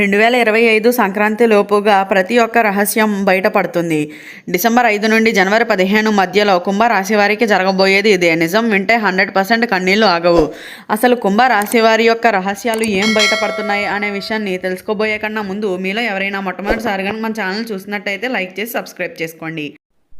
రెండు వేల ఇరవై ఐదు సంక్రాంతి లోపుగా ప్రతి ఒక్క రహస్యం బయటపడుతుంది. డిసెంబర్ ఐదు నుండి జనవరి పదిహేను మధ్యలో కుంభరాశి వారికి జరగబోయేది ఇదే. నిజం వింటే హండ్రెడ్ పర్సెంట్ కన్నీళ్ళు ఆగవు. అసలు కుంభరాశి వారి యొక్క రహస్యాలు ఏం బయటపడుతున్నాయి అనే విషయాన్ని తెలుసుకోబోయే కన్నా ముందు మీలో ఎవరైనా మొట్టమొదటిసారిగా మన ఛానల్ చూసినట్టయితే లైక్ చేసి సబ్స్క్రైబ్ చేసుకోండి.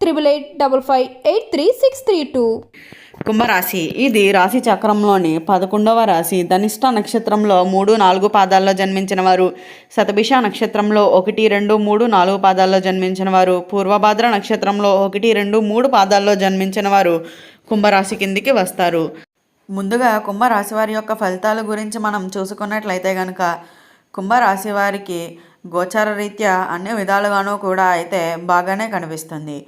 triple eight double five eight three six three two కుంభరాశి. ఇది రాశి చక్రంలోని పదకొండవ రాశి. ధనిష్ట నక్షత్రంలో మూడు నాలుగు పాదాల్లో జన్మించిన వారు. శతభిష నక్షత్రంలో ఒకటి రెండు మూడు నాలుగు పాదాల్లో జన్మించిన వారు. పూర్వభాద్ర నక్షత్రంలో ఒకటి రెండు మూడు పాదాల్లో జన్మించిన వారు కుంభరాశి కిందికి వస్తారు. ముందుగా కుంభరాశి వారి యొక్క ఫలితాల గురించి మనం చూసుకున్నట్లయితే కనుక కుంభరాశి వారికి గోచార రీత్యా అన్ని విధాలుగానూ కూడా అయితే బాగానే కనిపిస్తుంది.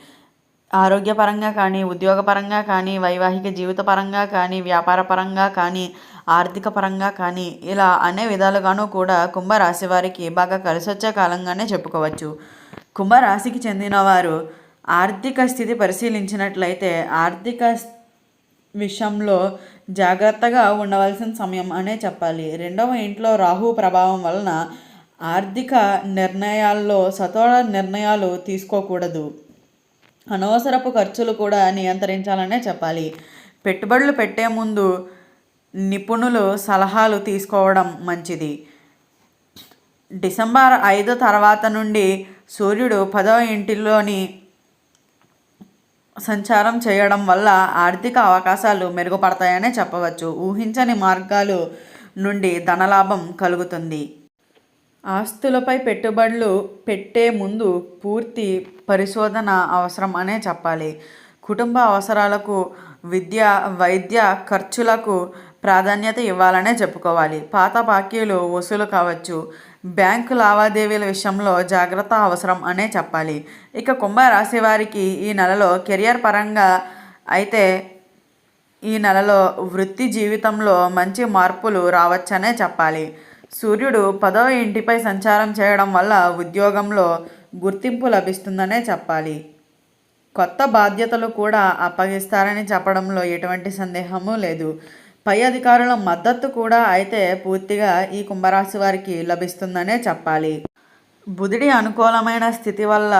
ఆరోగ్యపరంగా కానీ ఉద్యోగపరంగా కానీ వైవాహిక జీవిత పరంగా కానీ వ్యాపార పరంగా కానీ ఆర్థిక పరంగా కానీ ఇలా అనే విధాలుగానూ కూడా కుంభరాశి వారికి బాగా కలిసొచ్చే కాలంగానే చెప్పుకోవచ్చు. కుంభరాశికి చెందిన వారు ఆర్థిక స్థితి పరిశీలించినట్లయితే ఆర్థిక విషయంలో జాగ్రత్తగా ఉండవలసిన సమయం అనే చెప్పాలి. రెండవ ఇంట్లో రాహు ప్రభావం వలన ఆర్థిక నిర్ణయాల్లో సతోడ నిర్ణయాలు తీసుకోకూడదు. అనవసరపు ఖర్చులు కూడా నియంత్రించాలనే చెప్పాలి. పెట్టుబడులు పెట్టే ముందు నిపుణులు సలహాలు తీసుకోవడం మంచిది. డిసెంబర్ ఐదు తర్వాత నుండి సూర్యుడు పదవ ఇంటిలోని సంచారం చేయడం వల్ల ఆర్థిక అవకాశాలు మెరుగుపడతాయనే చెప్పవచ్చు. ఊహించని మార్గాలు నుండి ధనలాభం కలుగుతుంది. ఆస్తులపై పెట్టుబడులు పెట్టే ముందు పూర్తి పరిశోధన అవసరం అనే చెప్పాలి. కుటుంబ అవసరాలకు విద్య వైద్య ఖర్చులకు ప్రాధాన్యత ఇవ్వాలనే చెప్పుకోవాలి. పాత బాకీలు వసూలు కావచ్చు. బ్యాంకు లావాదేవీల విషయంలో జాగ్రత్త అవసరం అనే చెప్పాలి. ఇక కుంభరాశి వారికి ఈ నెలలో కెరియర్ పరంగా అయితే ఈ నెలలో వృత్తి జీవితంలో మంచి మార్పులు రావచ్చనే చెప్పాలి. సూర్యుడు పదవ ఇంటిపై సంచారం చేయడం వల్ల ఉద్యోగంలో గుర్తింపు లభిస్తుందనే చెప్పాలి. కొత్త బాధ్యతలు కూడా అప్పగిస్తారని చెప్పడంలో ఎటువంటి సందేహము లేదు. పై అధికారుల మద్దతు కూడా అయితే పూర్తిగా ఈ కుంభరాశి వారికి లభిస్తుందనే చెప్పాలి. బుధుడి అనుకూలమైన స్థితి వల్ల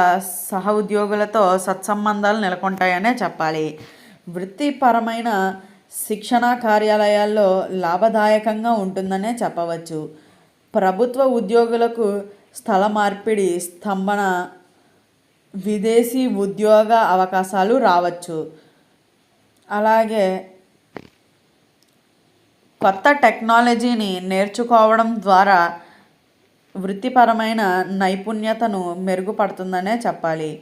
సహ ఉద్యోగులతో సత్సంబంధాలు నెలకొంటాయనే చెప్పాలి. వృత్తిపరమైన శిక్షణ కార్యాలయాల్లో లాభదాయకంగా ఉంటుందనే చెప్పవచ్చు. ప్రభుత్వ ఉద్యోగులకు స్థల మార్పిడి స్తంభన విదేశీ ఉద్యోగ అవకాశాలు రావచ్చు. అలాగే కొత్త టెక్నాలజీని నేర్చుకోవడం ద్వారా వృత్తిపరమైన నైపుణ్యతను మెరుగుపడుతుందనే చెప్పాలి.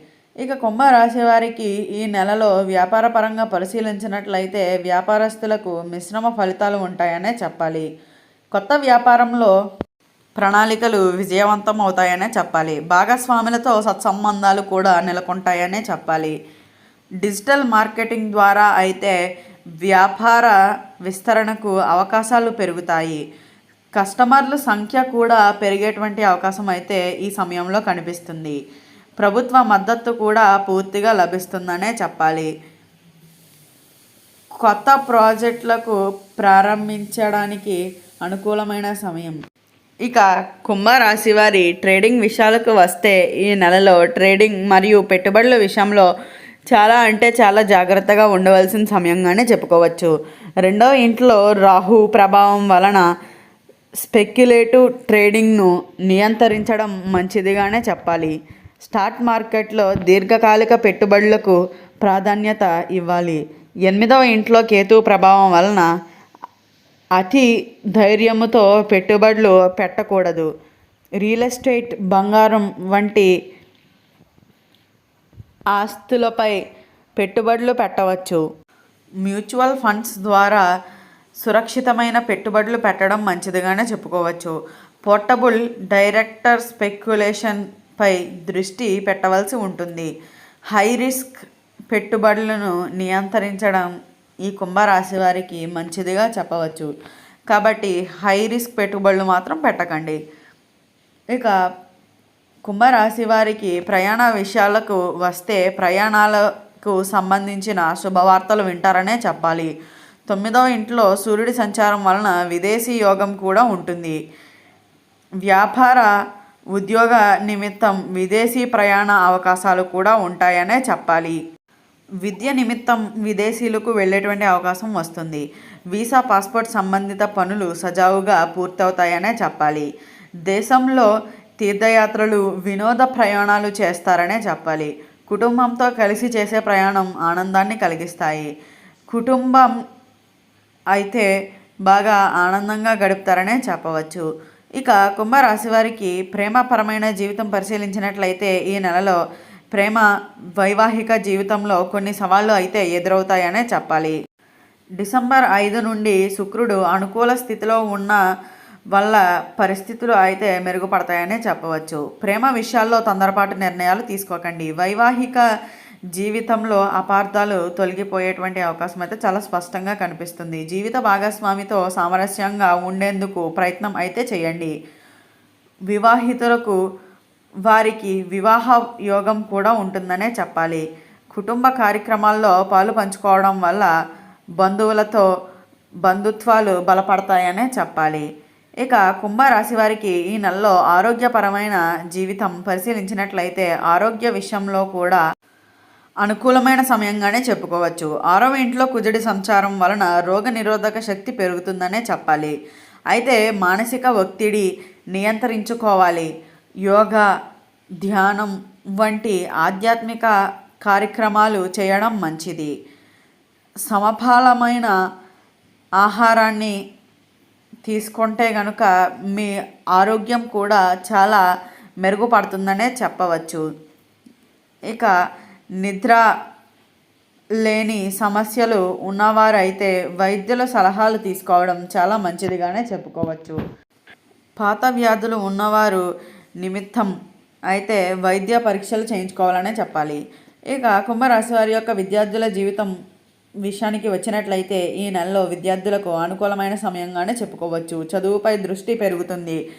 ఇక కుంభరాశి వారికి ఈ నెలలో వ్యాపార పరంగా పరిశీలించినట్లయితే వ్యాపారస్తులకు మిశ్రమ ఫలితాలు ఉంటాయనే చెప్పాలి. కొత్త వ్యాపారంలో ప్రణాళికలు విజయవంతం అవుతాయనే చెప్పాలి. భాగస్వాములతో సత్సంబంధాలు కూడా నెలకొంటాయనే చెప్పాలి. డిజిటల్ మార్కెటింగ్ ద్వారా అయితే వ్యాపార విస్తరణకు అవకాశాలు పెరుగుతాయి. కస్టమర్ల సంఖ్య కూడా పెరిగేటువంటి అవకాశం అయితే ఈ సమయంలో కనిపిస్తుంది. ప్రభుత్వ మద్దతు కూడా పూర్తిగా లభిస్తుందనే చెప్పాలి. కొత్త ప్రాజెక్టులకు ప్రారంభించడానికి అనుకూలమైన సమయం. ఇక కుంభరాశి వారి ట్రేడింగ్ విషయాలకు వస్తే ఈ నెలలో ట్రేడింగ్ మరియు పెట్టుబడుల విషయంలో చాలా అంటే చాలా జాగ్రత్తగా ఉండవలసిన సమయంగానే చెప్పుకోవచ్చు. రెండో ఇంట్లో రాహు ప్రభావం వలన స్పెక్యులేటివ్ ట్రేడింగ్ను నియంత్రించడం మంచిదిగానే చెప్పాలి. స్టాక్ మార్కెట్లో దీర్ఘకాలిక పెట్టుబడులకు ప్రాధాన్యత ఇవ్వాలి. ఎనిమిదవ ఇంట్లో కేతు ప్రభావం వలన అతి ధైర్యముతో పెట్టుబడులు పెట్టకూడదు. రియల్ ఎస్టేట్ బంగారం వంటి ఆస్తులపై పెట్టుబడులు పెట్టవచ్చు. మ్యూచువల్ ఫండ్స్ ద్వారా సురక్షితమైన పెట్టుబడులు పెట్టడం మంచిదిగానే చెప్పుకోవచ్చు. పోర్టబుల్ డైరెక్టర్ స్పెక్యులేషన్పై దృష్టి పెట్టవలసి ఉంటుంది. హై రిస్క్ పెట్టుబడులను నియంత్రించడం ఈ కుంభరాశి వారికి మంచిదిగా చెప్పవచ్చు. కాబట్టి హై రిస్క్ పెట్టుబడులు మాత్రం పెట్టకండి. ఇక కుంభరాశి వారికి ప్రయాణ విషయాలకు వస్తే ప్రయాణాలకు సంబంధించిన శుభవార్తలు వింటారనే చెప్పాలి. తొమ్మిదవ ఇంట్లో సూర్యుడి సంచారం వలన విదేశీ యోగం కూడా ఉంటుంది. వ్యాపార ఉద్యోగ నిమిత్తం విదేశీ ప్రయాణ అవకాశాలు కూడా ఉంటాయనే చెప్పాలి. విద్య నిమిత్తం విదేశీలకు వెళ్ళేటువంటి అవకాశం వస్తుంది. వీసా పాస్పోర్ట్ సంబంధిత పనులు సజావుగా పూర్తవుతాయనే చెప్పాలి. దేశంలో తీర్థయాత్రలు వినోద ప్రయాణాలు చేస్తారనే చెప్పాలి. కుటుంబంతో కలిసి చేసే ప్రయాణం ఆనందాన్ని కలిగిస్తాయి. కుటుంబం అయితే బాగా ఆనందంగా గడుపుతారనే చెప్పవచ్చు. ఇక కుంభరాశి వారికి ప్రేమపరమైన జీవితం పరిశీలించినట్లయితే ఈ నెలలో ప్రేమ వైవాహిక జీవితంలో కొన్ని సవాళ్ళు అయితే ఎదురవుతాయనే చెప్పాలి. డిసెంబర్ ఐదు నుండి శుక్రుడు అనుకూల స్థితిలో ఉన్న వల్ల పరిస్థితులు అయితే మెరుగుపడతాయనే చెప్పవచ్చు. ప్రేమ విషయాల్లో తొందరపాటు నిర్ణయాలు తీసుకోకండి. వైవాహిక జీవితంలో అపార్థాలు తొలగిపోయేటువంటి అవకాశం అయితే చాలా స్పష్టంగా కనిపిస్తుంది. జీవిత భాగస్వామితో సామరస్యంగా ఉండేందుకు ప్రయత్నం అయితే చేయండి. వివాహితులకు వారికి వివాహ యోగం కూడా ఉంటుందనే చెప్పాలి. కుటుంబ కార్యక్రమాల్లో పాలు పంచుకోవడం వల్ల బంధువులతో బంధుత్వాలు బలపడతాయనే చెప్పాలి. ఇక కుంభరాశి వారికి ఈ నెలలో ఆరోగ్యపరమైన జీవితం పరిశీలించినట్లయితే ఆరోగ్య విషయంలో కూడా అనుకూలమైన సమయంగానే చెప్పుకోవచ్చు. ఆరవ ఇంట్లో కుజుడి సంచారం వలన రోగ నిరోధక శక్తి పెరుగుతుందనే చెప్పాలి. అయితే మానసిక ఒత్తిడి నియంత్రించుకోవాలి. యోగా ధ్యానం వంటి ఆధ్యాత్మిక కార్యక్రమాలు చేయడం మంచిది. సమపాలమైన ఆహారాన్ని తీసుకుంటే కనుక మీ ఆరోగ్యం కూడా చాలా మెరుగుపడుతుందనే చెప్పవచ్చు. ఇక నిద్ర లేని సమస్యలు ఉన్నవారైతే వైద్యుల సలహాలు తీసుకోవడం చాలా మంచిదిగానే చెప్పుకోవచ్చు. పాత వ్యాధులు ఉన్నవారు నిమిత్తం అయితే వైద్య పరీక్షలు చేయించుకోవాలనే చెప్పాలి. ఇక కుంభరాశి వారి యొక్క విద్యార్థుల జీవితం విషయానికి వచ్చినట్లయితే ఈ నెలలో విద్యార్థులకు అనుకూలమైన సమయంగానే చెప్పుకోవచ్చు. చదువుపై దృష్టి పెరుగుతుంది.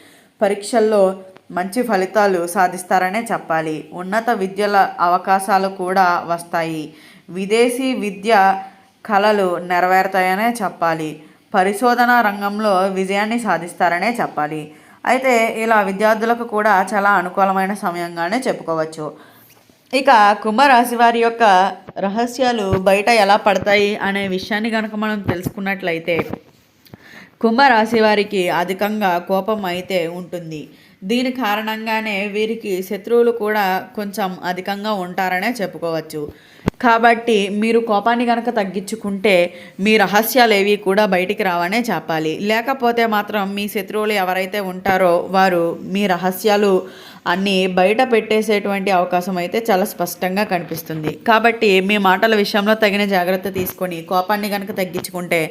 పరీక్షల్లో మంచి ఫలితాలు సాధిస్తారనే చెప్పాలి. ఉన్నత విద్యల అవకాశాలు కూడా వస్తాయి. విదేశీ విద్య కళలు నెరవేరుతాయనే చెప్పాలి. పరిశోధన రంగంలో విజయాన్ని సాధిస్తారనే చెప్పాలి. అయితే ఇలా విద్యార్థులకు కూడా చాలా అనుకూలమైన సమయంగానే చెప్పుకోవచ్చు. ఇక కుంభరాశి వారి యొక్క రహస్యాలు బయట ఎలా పడతాయి అనే విషయాన్ని కనుక మనం తెలుసుకున్నట్లయితే కుంభరాశి వారికి అధికంగా కోపం అయితే ఉంటుంది. దీని కారణంగానే వీరికి శత్రువులు కూడా కొంచెం అధికంగా ఉంటారనే చెప్పుకోవచ్చు. కాబట్టి మీరు కోపాన్ని కనుక తగ్గించుకుంటే మీ రహస్యాలు ఏవి కూడా బయటికి రావనే చెప్పాలి. లేకపోతే మాత్రం మీ శత్రువులు ఎవరైతే ఉంటారో వారు మీ రహస్యాలు అన్నీ బయట పెట్టేసేటువంటి అవకాశం అయితే చాలా స్పష్టంగా కనిపిస్తుంది. కాబట్టి మీ మాటల విషయంలో తగిన జాగ్రత్త తీసుకొని కోపాన్ని కనుక తగ్గించుకుంటే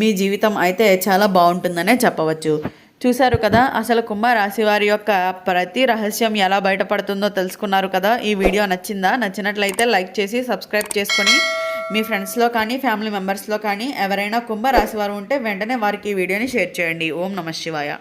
మీ జీవితం అయితే చాలా బాగుంటుందనే చెప్పవచ్చు. చూశారు కదా అసలు కుంభరాశి వారి యొక్క ప్రతి రహస్యం ఎలా బయటపడుతుందో తెలుసుకున్నారు కదా. ఈ వీడియో నచ్చిందా? నచ్చినట్లయితే లైక్ చేసి సబ్స్క్రైబ్ చేసుకొని మీ ఫ్రెండ్స్లో కానీ ఫ్యామిలీ మెంబర్స్లో కానీ ఎవరైనా కుంభరాశి వారు ఉంటే వెంటనే వారికి ఈ వీడియోని షేర్ చేయండి. ఓం నమ శివాయ.